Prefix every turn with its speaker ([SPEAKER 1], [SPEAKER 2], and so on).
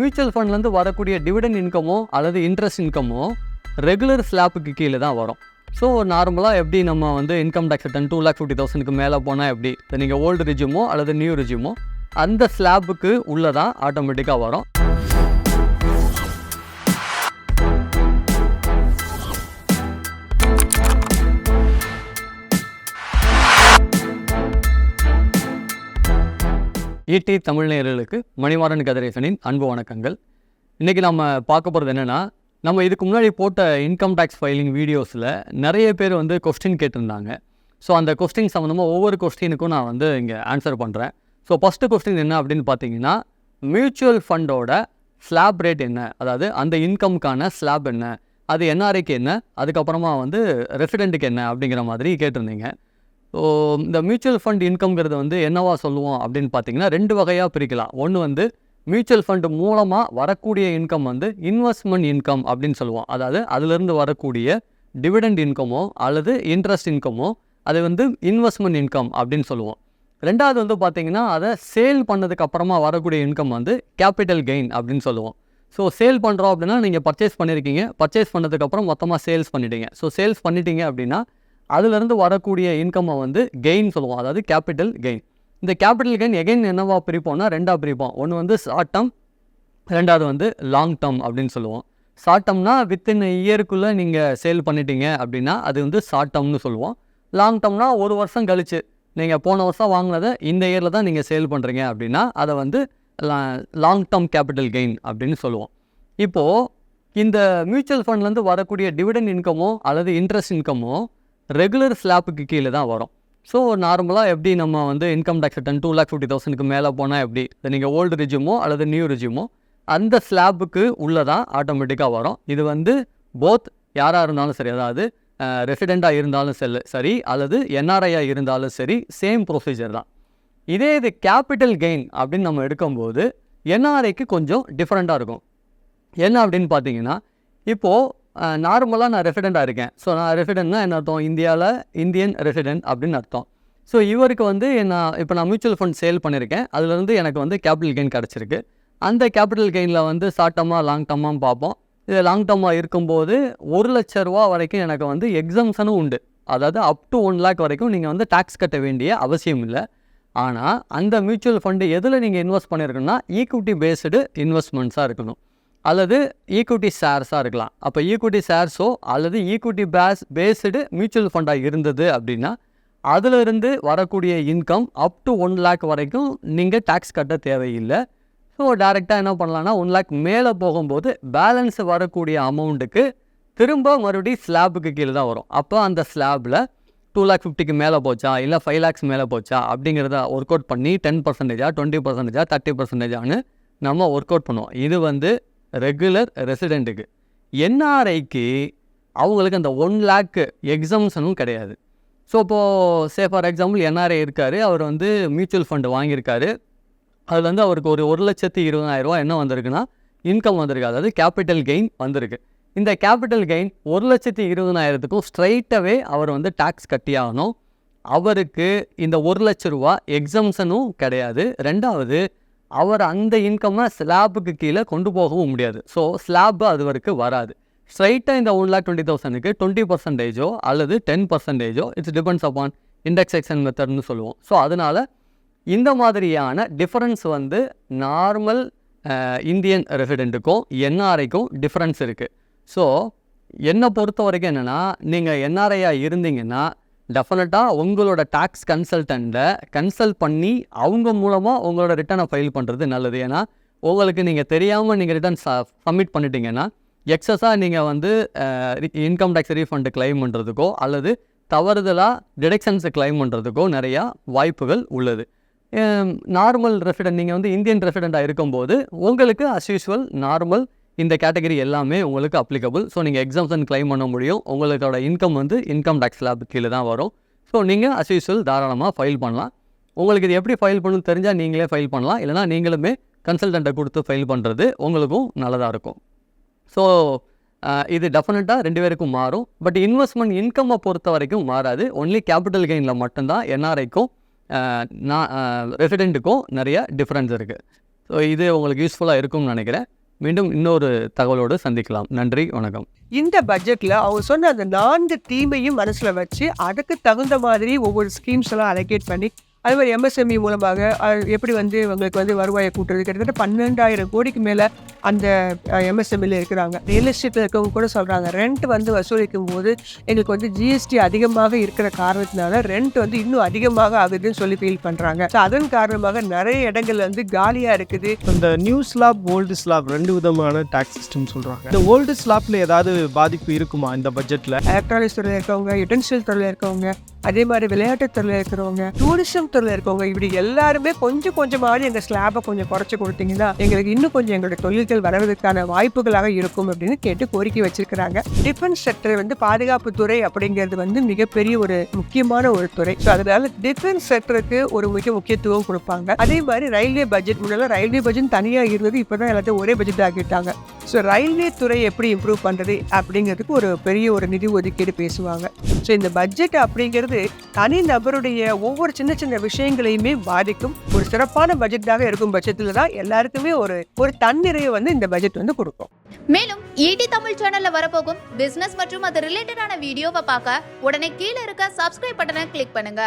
[SPEAKER 1] Mutual ஃபண்ட்லேருந்து வரக்கூடிய dividend இன்கமோ அல்லது interest இன்கமோ regular ஸ்லாப்புக்கு கீழே தான் வரும். ஸோ நார்மலாக எப்படி நம்ம வந்து income tax ten two lakh fifty தௌசண்ட்க்கு மேலே போனால் எப்படி? இப்போ நீங்கள் ஓல்டு ரிஜிமோ அல்லது நியூ ரிஜிமோ அந்த ஸ்லாப்புக்கு உள்ளே தான் ஆட்டோமேட்டிக்காக வரும். ஈட்டி தமிழ் நேயர்களுக்கு மணிமாறன் கதிரேசனின் அன்பு வணக்கங்கள். இன்றைக்கி நம்ம பார்க்க போகிறது என்னென்னா நம்ம இதுக்கு முன்னாடி போட்ட இன்கம் டேக்ஸ் ஃபைலிங் வீடியோஸில் நிறைய பேர் வந்து கொஸ்டின் கேட்டிருந்தாங்க. ஸோ அந்த கொஸ்டின் சம்மந்தமாக ஒவ்வொரு கொஸ்டினுக்கும் நான் வந்து இங்கே ஆன்சர் பண்ணுறேன் ஸோ ஃபஸ்ட்டு கொஸ்டின் என்ன அப்படின்னு பார்த்தீங்கன்னா மியூச்சுவல் ஃபண்டோட ஸ்லாப் ரேட் என்ன? அதாவது அந்த இன்கம்க்கான ஸ்லாப் என்ன? அது என்ஆர்ஐக்கு என்ன? அதுக்கப்புறமா வந்து ரெசிடெண்ட்டுக்கு என்ன? அப்படிங்கிற மாதிரி கேட்டிருந்தீங்க. ஸோ இந்த மியூச்சுவல் ஃபண்ட் இன்கம்ங்கிறது வந்து என்னவா சொல்லுவோம் அப்படின்னு பார்த்தீங்கன்னா ரெண்டு வகையாக பிரிக்கலாம். ஒன்று வந்து மியூச்சுவல் ஃபண்ட் மூலமாக வரக்கூடிய இன்கம் வந்து இன்வெஸ்ட்மெண்ட் இன்கம் அப்படின்னு சொல்லுவோம். அதாவது அதுலேருந்து வரக்கூடிய டிவிடெண்ட் இன்கமோ அல்லது இன்ட்ரெஸ்ட் இன்கமோ அது வந்து இன்வெஸ்ட்மெண்ட் இன்கம் அப்படின்னு சொல்லுவோம். ரெண்டாவது வந்து பார்த்தீங்கன்னா அதை சேல் பண்ணதுக்கு அப்புறமா வரக்கூடிய இன்கம் வந்து கேபிட்டல் கெயின் அப்படின்னு சொல்லுவோம். ஸோ சேல் பண்ணுறோம் அப்படின்னா நீங்கள் பர்ச்சேஸ் பண்ணியிருக்கீங்க பர்ச்சேஸ் பண்ணதுக்கப்புறம் மொத்தமாக சேல்ஸ் பண்ணிட்டீங்க. ஸோ சேல்ஸ் பண்ணிட்டீங்க அப்படின்னா அதுலேருந்து வரக்கூடிய இன்கம்மை வந்து கெயின் சொல்லுவோம் அதாவது கேபிட்டல் கெயின் இந்த கேபிட்டல் கெயின் எகைன் என்னவா பிரிப்போம்னா ரெண்டாக பிரிப்போம். ஒன்று வந்து ஷார்ட் டேர்ம் ரெண்டாவது வந்து லாங் டேர்ம் அப்படின்னு சொல்லுவோம். ஷார்ட் டேர்ம்னா வித்தின் இயருக்குள்ளே நீங்கள் சேல் பண்ணிட்டீங்க அப்படின்னா அது வந்து ஷார்ட் டேர்ம்னு சொல்லுவோம். லாங் டேர்ம்னா ஒரு வருஷம் கழிச்சு நீங்கள் போன வருஷம் வாங்கினதை இந்த இயரில் தான் நீங்கள் சேல் பண்ணுறீங்க அப்படின்னா அதை வந்து லாங் டேர்ம் கேபிட்டல் கெயின் அப்படின்னு சொல்லுவோம். இப்போது இந்த மியூச்சுவல் ஃபண்ட்லேருந்து வரக்கூடிய டிவிடன் இன்கமோ அல்லது இன்ட்ரெஸ்ட் இன்கமோ ரெகுலர் ஸ்லாப்புக்கு கீழே தான் வரும். ஸோ நார்மலாக எப்படி நம்ம வந்து income tax return two lakh fifty தௌசண்ட்க்கு மேலே போனால் எப்படி? இப்போ நீங்கள் ஓல்டு ரிஜிமோ அல்லது நியூ ரிஜிமோ அந்த ஸ்லாப்புக்கு உள்ளே தான் ஆட்டோமேட்டிக்காக வரும். இது வந்து போத் யாராக இருந்தாலும் சரி அதாவது ரெசிடெண்ட்டாக இருந்தாலும் செல் சரி அல்லது என்ஆர்ஐயாக இருந்தாலும் சரி சேம் ப்ரொசீஜர் தான். இதே இது கேபிட்டல் கெயின் அப்படின்னு நம்ம எடுக்கும்போது என்ஆர்ஐக்கு கொஞ்சம் டிஃப்ரெண்ட்டாக இருக்கும். என்ன அப்படின்னு பார்த்தீங்கன்னா இப்போது நார்மலாக நான் ரெசிடெண்ட்டாக இருக்கேன். ஸோ நான் ரெசிடென்ட்னா என்ன அர்த்தம்? இந்தியாவில் இந்தியன் ரெசிடென்ட் அப்படின்னு அர்த்தம். ஸோ இவருக்கு வந்து நான் இப்போ நான் மியூச்சுவல் ஃபண்ட் சேல் பண்ணியிருக்கேன் அதுலேருந்து எனக்கு வந்து கேபிட்டல் கெயின் கிடச்சிருக்கு. அந்த கேபிட்டல் கெயினில் வந்து ஷார்ட் டர்மாக லாங் டர்மாக பார்ப்போம். இது லாங் டர்மாக இருக்கும்போது ஒரு லட்ச ரூபா வரைக்கும் எனக்கு வந்து எக்ஸம்ஷனும் உண்டு. அதாவது அப் டு ஒன் லேக் வரைக்கும் நீங்கள் வந்து டேக்ஸ் கட்ட வேண்டிய அவசியம் இல்லை. ஆனால் அந்த மியூச்சுவல் ஃபண்டு எதில் நீங்கள் இன்வெஸ்ட் பண்ணியிருக்கணும்னா ஈக்விட்டி பேஸ்டு இன்வெஸ்ட்மெண்ட்ஸாக இருக்கணும். அல்லது ஈக்குவிட்டி ஷேர்ஸாக இருக்கலாம். அப்போ ஈக்குவிட்டி ஷேர்ஸோ அல்லது ஈக்குவிட்டி பேஸ் பேஸ்டு மியூச்சுவல் ஃபண்டாக இருந்தது அப்படின்னா அதிலிருந்து வரக்கூடிய income up to one lakh வரைக்கும் நீங்கள் டேக்ஸ் கட்ட தேவையில்லை. ஸோ டேரெக்டாக என்ன பண்ணலான்னா ஒன் லேக் மேலே போகும்போது பேலன்ஸ் வரக்கூடிய அமௌண்ட்டுக்கு திரும்ப மறுபடியும் ஸ்லாபுக்கு கீழே தான் வரும். அப்போ அந்த ஸ்லாபில் டூ லேக் ஃபிஃப்டிக்கு மேலே போச்சா இல்லை ஃபைவ் லேக்ஸ் மேலே போச்சா அப்படிங்கிறத ஒர்க் அவுட் பண்ணி டென் பர்சன்டேஜா டுவெண்ட்டி பர்சன்டேஜா தேர்ட்டி பர்சன்டேஜான்னு நம்ம ஒர்க் அவுட் பண்ணுவோம். இது வந்து ரெகுலர் ரெசிடெண்ட்டுக்கு என்ஆர்ஐக்கு அவங்களுக்கு அந்த ஒன் லேக்கு எக்ஸம்ஷனும் கிடையாது. ஸோ இப்போது சே ஃபார் எக்ஸாம்பிள் என்ஆர்ஐ இருக்கார் அவர் வந்து மியூச்சுவல் ஃபண்டு வாங்கியிருக்காரு. அதில் வந்து அவருக்கு ஒரு ஒரு லட்சத்தி இருபதாயிரரூவா என்ன வந்திருக்குன்னா இன்கம் வந்திருக்கு. அதாவது கேபிட்டல் கெயின் வந்திருக்கு. இந்த கேபிட்டல் கெயின் ஒரு லட்சத்தி இருபதாயிரத்துக்கும் ஸ்ட்ரைட்டாகவே அவர் வந்து டேக்ஸ் கட்டியாகணும். அவருக்கு இந்த ஒரு லட்ச ரூபா எக்ஸம்ஷனும் கிடையாது. ரெண்டாவது அவர் அந்த இன்கம்மை ஸ்லாபுக்கு கீழே கொண்டு போகவும் முடியாது. ஸோ ஸ்லாப் அது வரைக்கும் வராது. ஸ்ட்ரைட்டாக இந்த ஒன் லேக் டுவெண்ட்டி தௌசண்ட்க்கு டுவெண்ட்டி பர்சன்டேஜோ அல்லது டென் பர்சன்டேஜோ இட்ஸ் டிபெண்ட்ஸ் அப்பான் இண்டெக்ஸேஷன் மெத்தட்னு சொல்லுவோம். ஸோ அதனால் இந்த மாதிரியான டிஃப்ரென்ஸ் வந்து நார்மல் இந்தியன் ரெசிடெண்ட்டுக்கும் என்ஆர்ஐக்கும் டிஃப்ரென்ஸ் இருக்குது ஸோ என்னை பொறுத்த வரைக்கும் என்னென்னா நீங்கள் என்ஆர்ஐயாக இருந்தீங்கன்னா டெஃபினட்டாக உங்களோட டேக்ஸ் கன்சல்டண்ட்டை கன்சல்ட் பண்ணி அவங்க மூலமாக உங்களோட ரிட்டர்னை ஃபைல் பண்ணுறது நல்லது. ஏன்னா உங்களுக்கு நீங்கள் தெரியாமல் நீங்கள் ரிட்டர்ன் ச சப்மிட் பண்ணிட்டீங்கன்னா எக்ஸஸாக நீங்கள் வந்து இன்கம் டேக்ஸ் ரீஃபண்டு கிளைம் பண்ணுறதுக்கோ அல்லது தவறுதலாக டிடெக்ஷன்ஸை கிளைம் பண்ணுறதுக்கோ நிறையா வாய்ப்புகள் உள்ளது. நார்மல் ரெசிடென்ட் நீங்கள் வந்து இந்தியன் ரெசிடெண்ட்டாக இருக்கும்போது உங்களுக்கு அஸ் யூஷுவல் நார்மல் இந்த கேட்டகரி எல்லாமே உங்களுக்கு அப்ளிகபிள் ஸோ நீங்கள் எக்ஸாம்ஷன் கிளைம் பண்ண முடியும். உங்களோட இன்கம் வந்து இன்கம் டேக்ஸ் லேப் கீழே தான் வரும். ஸோ நீங்கள் அஸ்யூஷுவல் தாராளமாக ஃபைல் பண்ணலாம். உங்களுக்கு இது எப்படி ஃபைல் பண்ணணும் தெரிஞ்சால் நீங்களே ஃபைல் பண்ணலாம். இல்லைனா நீங்களுமே கன்சல்டண்ட்டை கொடுத்து ஃபைல் பண்ணுறது உங்களுக்கும் நல்லதாக இருக்கும். ஸோ இது டெஃபினட்டாக ரெண்டு பேருக்கும் மாறும். பட் இன்வெஸ்ட்மெண்ட் இன்கம்மை பொறுத்த வரைக்கும் மாறாது. ஒன்லி கேபிட்டல் கெயினில் மட்டும்தான் என்ஆர்ஐக்கும் நான் ரெசிடெண்ட்டுக்கும் நிறைய டிஃப்ரென்ஸ் இருக்குது ஸோ இது உங்களுக்கு யூஸ்ஃபுல்லாக இருக்கும்னு நினைக்கிறேன். மீண்டும் இன்னொரு தகவலோடு சந்திக்கலாம். நன்றி வணக்கம்.
[SPEAKER 2] இந்த பட்ஜெட்டில் அவங்க சொன்ன அந்த நான்கு தீமையும் மனசில் வச்சு அதுக்கு தகுந்த மாதிரி ஒவ்வொரு ஸ்கீம்ஸ் எல்லாம் அலோகேட் பண்ணி அது மாதிரி எம்எஸ்எம்இ மூலமாக அஹ், எப்படி வந்து உங்களுக்கு வந்து வருவாயை கூட்டுறது? கிட்டத்தட்ட பன்னெண்டாயிரம் கோடிக்கு மேல அந்த எம்எஸ்எம்இல இருக்கிறாங்க. ரியல் எஸ்டேட்ல இருக்கவங்க கூட சொல்றாங்க ரெண்ட் வந்து வசூலிக்கும் போது எங்களுக்கு வந்து ஜிஎஸ்டி அதிகமாக இருக்கிற காரணத்தினால ரெண்ட் வந்து இன்னும் அதிகமாக ஆகுதுன்னு சொல்லி ஃபீல் பண்றாங்க. So, அதன் காரணமாக நிறைய இடங்கள் வந்து காலியா இருக்குது.
[SPEAKER 3] இந்த நியூ ஸ்லாப் ஓல்டு ஸ்லாப் ரெண்டு விதமான டாக்ஸ் சிஸ்டம் சொல்றாங்க. இந்த ஓல்டு ஸ்லாப்ல ஏதாவது பாதிப்பு இருக்குமா இந்த பட்ஜெட்ல
[SPEAKER 2] எலக்ட்ரானிக்ஸ் துறையில் இருக்கவங்க யுட்டன்சியல் துறையில் இருக்கவங்க அதே மாதிரி விளையாட்டு துறையில் இருக்கிறவங்க டூரிசம் துறையில் இருக்கவங்க இப்படி எல்லாருமே கொஞ்சம் கொஞ்சமாவது எங்கள் ஸ்லாபை கொஞ்சம் குறைச்சி கொடுத்தீங்கன்னா எங்களுக்கு இன்னும் கொஞ்சம் எங்களுடைய தொழில்கள் வளர்வதற்கான வாய்ப்புகளாக இருக்கும் அப்படின்னு கேட்டு கோரிக்கை வச்சிருக்கிறாங்க. டிஃபென்ஸ் செக்டர் வந்து பாதுகாப்பு துறை அப்படிங்கிறது வந்து மிகப்பெரிய ஒரு முக்கியமான ஒரு துறை. ஸோ அதனால டிஃபென்ஸ் செக்டருக்கு ஒரு மிக முக்கியத்துவம் கொடுப்பாங்க. அதே மாதிரி ரயில்வே பட்ஜெட் முன்னெல்லாம் ரயில்வே பட்ஜெட் தனியாக இருந்தது இப்போ தான் எல்லாத்தையும் ஒரே பட்ஜெட் ஆக்கிட்டாங்க. ஸோ ரயில்வே துறை எப்படி இம்ப்ரூவ் பண்ணுறது அப்படிங்கிறதுக்கு ஒரு பெரிய ஒரு நிதி ஒதுக்கீடு பேசுவாங்க. ஸோ இந்த பட்ஜெட் அப்படிங்கிறது தனி நபருடைய ஒவ்வொரு சின்ன சின்ன விஷயங்களையுமே பாதிக்கும். ஒரு சிறப்பான பட்ஜெட்டாக இருக்கும் பட்சத்தில் தான் எல்லாருக்குமே ஒரு ஒரு தன்னிறைவை வந்து இந்த பட்ஜெட் வந்து கொடுக்கும்.
[SPEAKER 4] மேலும் ஈடி தமிழ் சேனல்ல வரப்போகும் பிசினஸ் மற்றும் அது ரிலேட்டடான வீடியோவை பார்க்க உடனே கீழே இருக்க சப்ஸ்கிரைப் பட்டனை கிளிக் பண்ணுங்க.